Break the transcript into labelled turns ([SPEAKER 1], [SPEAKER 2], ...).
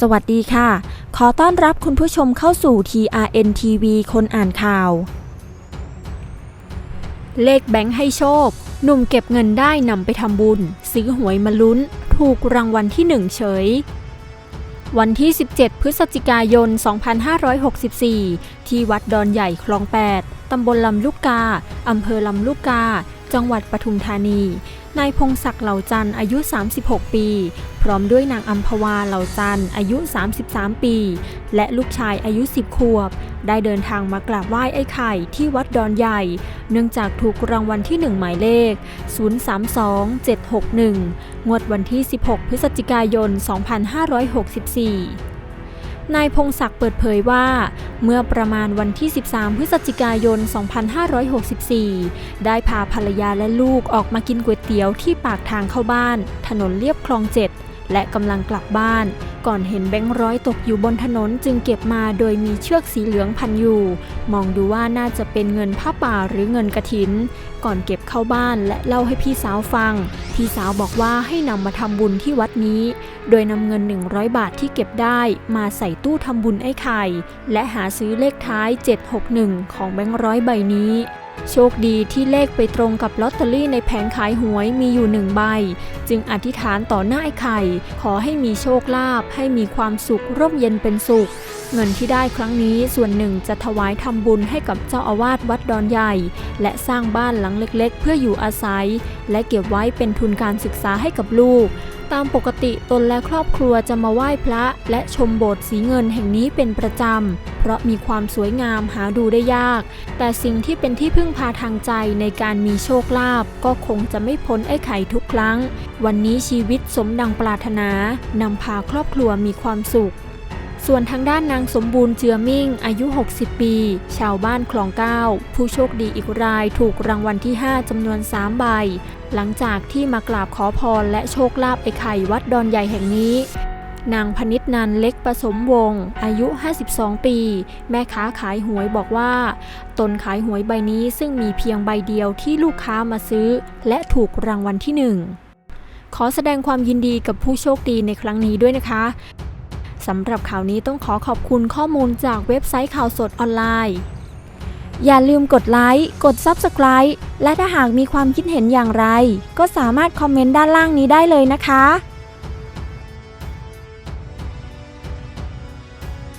[SPEAKER 1] สวัสดีค่ะ ขอต้อนรับคุณผู้ชมเข้าสู่ TRN TV คนอ่านข่าว เลขแบงค์ให้โชค หนุ่มเก็บเงินได้นำไปทำบุญ ซื้อหวยมาลุ้น ถูกรางวัลที่หนึ่งเฉย วันที่ 17 พฤศจิกายน 2564 ที่วัดดอนใหญ่คลอง 8 ตำบลลำลูกกา อำเภอลำลูกกา จังหวัดปทุมธานี นายพงศักดิ์เหล่าจันทร์อายุ 36 ปี พร้อมด้วยนางอัมพวาเหล่าจันทร์อายุ 33 ปี และลูกชายอายุ 10 ขวบ ได้เดินทางมากราบไหว้ไอ้ไข่ที่วัดดอนใหญ่ เนื่องจากถูกรางวัลที่ 1 หมายเลข 032761 งวดวันที่ 16 พฤศจิกายน 2564 นายพงศักดิ์เปิดเผยว่า เมื่อประมาณวันที่ 13 พฤศจิกายน 2564 ได้พาภรรยาและลูกออกมากินก๋วยเตี๋ยวที่ปากทางเข้าบ้าน ถนนเลียบคลองเจ็ดและกำลังกลับบ้าน ก่อนเห็นแบงค์ร้อยตกอยู่บนถนนจึงเก็บมาโดยมีเชือกสีเหลืองพันอยู่ มองดูว่าน่าจะเป็นเงินผ้าป่าหรือเงินกระถิน ก่อนเก็บเข้าบ้านและเล่าให้พี่สาวฟัง พี่สาวบอกว่าให้นำมาทำบุญที่วัดนี้ โดยนำเงิน 100 บาทที่เก็บได้มาใส่ตู้ทำบุญไอ้ไข่ และหาซื้อเลขท้าย 761 ของแบงค์ร้อยใบนี้โชคดีที่เลขไปตรงกับลอตเตอรี่ในแผงขายหวยมีอยู่หนึ่งใบ จึงอธิษฐานต่อหน้าไอ้ไข่ ขอให้มีโชคลาภให้มีความสุขร่มเย็นเป็นสุข เงินที่ได้ครั้งนี้ส่วนหนึ่งจะถวายทำบุญให้กับเจ้าอาวาสวัดดอนใหญ่ และสร้างบ้านหลังเล็กๆ เพื่ออยู่อาศัย และเก็บไว้เป็นทุนการศึกษาให้กับลูก ตามปกติตนและครอบครัวจะมาไหว้พระ และชมโบสถ์สีเงินแห่งนี้เป็นประจำ เพราะมีความสวยงามหาดูได้ยาก แต่สิ่งที่เป็นที่พึ่งพาทางใจในการมีโชคลาภก็คงจะไม่พ้นไอ้ไข่ทุกครั้ง วันนี้ชีวิตสมดังปรารถนานำพาครอบครัวมีความสุข ส่วนทางด้านนางสมบูรณ์เจือมิ่ง อายุ 60 ปี ชาวบ้านคลองเก้าผู้โชคดีอีกรายถูกรางวัลที่ 5จำนวน 3 ใบ หลังจากที่มากราบขอพรและโชคลาภไอ้ไข่วัดดอนใหญ่แห่งนี้นางพนิษนันเล็กผสมวงศ์อายุ 52 ปี แม่ค้าขายหวยบอกว่า ตนขายหวยใบนี้ซึ่งมีเพียงใบเดียวที่ลูกค้ามาซื้อ และถูกรางวัลที่หนึ่ง อแสดงความยินดีกับผู้โชคดีในครั้งนี้ด้วยนะคะสำหรับข่าวนี้ต้องขอขอบคุณข้อมูลจากเว็บไซต์ข่าวสดออนไลน์ อย่าลืมกดไลค์ กด Subscribe และถ้าหากมีความคิดเห็นอย่างไร ก็สามารถคอมเมนต์ด้านล่างนี้ได้เลยนะคะ